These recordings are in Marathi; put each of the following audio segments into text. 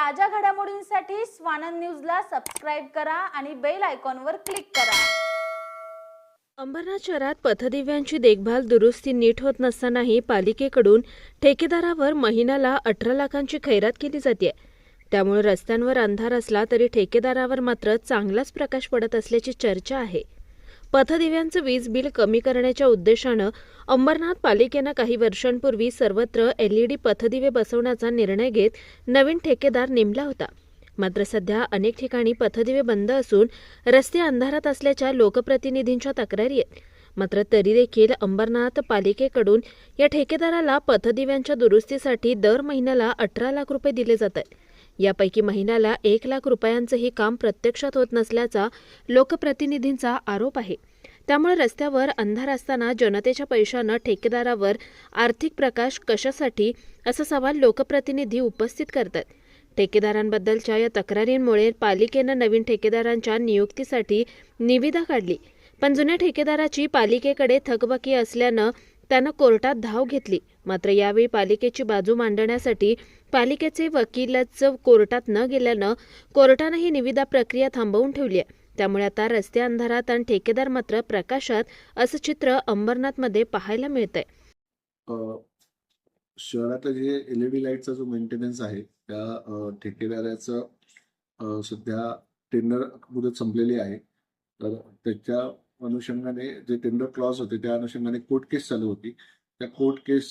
ताज्या घडामोडींसाठी स्वानंद न्यूजला सबस्क्राईब करा आणि बेल आयकॉनवर क्लिक करा. अंबरनाथ शहरात पथदिव्यांची देखभाल दुरुस्ती नीट होत नसतानाही पालिकेकडून ठेकेदारावर महिन्याला अठरा लाखांची खैरात केली जाते त्यामुळे रस्त्यांवर अंधार असला तरी ठेकेदारावर मात्र चांगलाच प्रकाश पडत असल्याची चर्चा आहे. पथदिव्यांचं वीज बिल कमी करण्याच्या उद्देशानं अंबरनाथ पालिकेनं काही वर्षांपूर्वी सर्वत्र एलईडी पथदिवे बसवण्याचा निर्णय घेत नवीन ठेकेदार नेमला होता. मात्र सध्या अनेक ठिकाणी पथदिवे बंद असून रस्ते अंधारात असल्याच्या लोकप्रतिनिधींच्या तक्रारी आहेत. मात्र तरी देखील अंबरनाथ पालिकेकडून या ठेकेदाराला पथदिव्यांच्या दुरुस्तीसाठी दर महिन्याला अठरा लाख रुपये दिले जात आहेत. यापैकी महिन्याला एक लाख रुपयांचंही काम प्रत्यक्षात होत नसल्याचा लोकप्रतिनिधींचा आरोप आहे. त्यामुळे रस्त्यावर अंधार असताना जनतेच्या पैशानं ठेकेदारावर आर्थिक प्रकाश कशासाठी? असा सवाल लोकप्रतिनिधी उपस्थित करतात. ठेकेदारांबद्दलच्या या तक्रारींमुळे पालिकेनं नवीन ठेकेदारांच्या नियुक्तीसाठी निविदा काढली. पण जुन्या ठेकेदाराची पालिकेकडे थकबाकी असल्यानं त्यानं कोर्टात धाव घेतली. मात्र यावेळी पालिकेची बाजू मांडण्यासाठी पालिकेचे वकीलच कोर्टात न गेल्यानं कोर्टानं ही निविदा प्रक्रिया थांबवून ठेवली आहे. त्यामुळे आता रस्ते अंधारात आणि ठेकेदार मात्र प्रकाशात असं चित्र अंबरनाथमध्ये पाहायला मिळतंय. अ, शहरातलं जे एल लाईटचा जो मेंटेनन्स आहे त्या ठेकेदाराचं सध्या टेंडर मुदत संपलेली आहे. तर त्याच्या अनुषंगाने जे टेंडर क्लॉज होते त्या अनुषंगाने कोर्ट केस चालू होती. त्या कोर्ट केस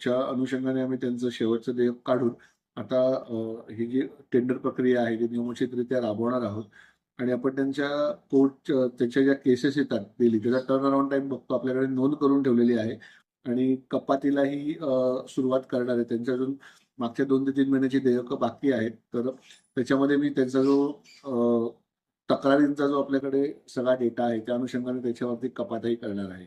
च्या अनुषंगाने आम्ही त्यांचं शेवटचं देयक काढून आता ही जी टेंडर प्रक्रिया आहे ती नियमितरित्या राबवणार आहोत आणि आपण त्यांच्या कोर्ट त्याच्या ज्या केसेस येतात दिली त्याचा टर्न अराउंड टाइम बघतो आपल्याकडे नोंद करून ठेवलेली आहे आणि कपातीलाही सुरुवात करणार आहे. त्यांच्या अजून मागच्या दोन ते तीन महिन्याची देयकं बाकी आहेत. तर त्याच्यामध्ये मी त्यांचा जो तक्रारींचा जो आपल्याकडे सगळा डेटा आहे त्या अनुषंगाने त्याच्यावरती कपातही करणार आहे.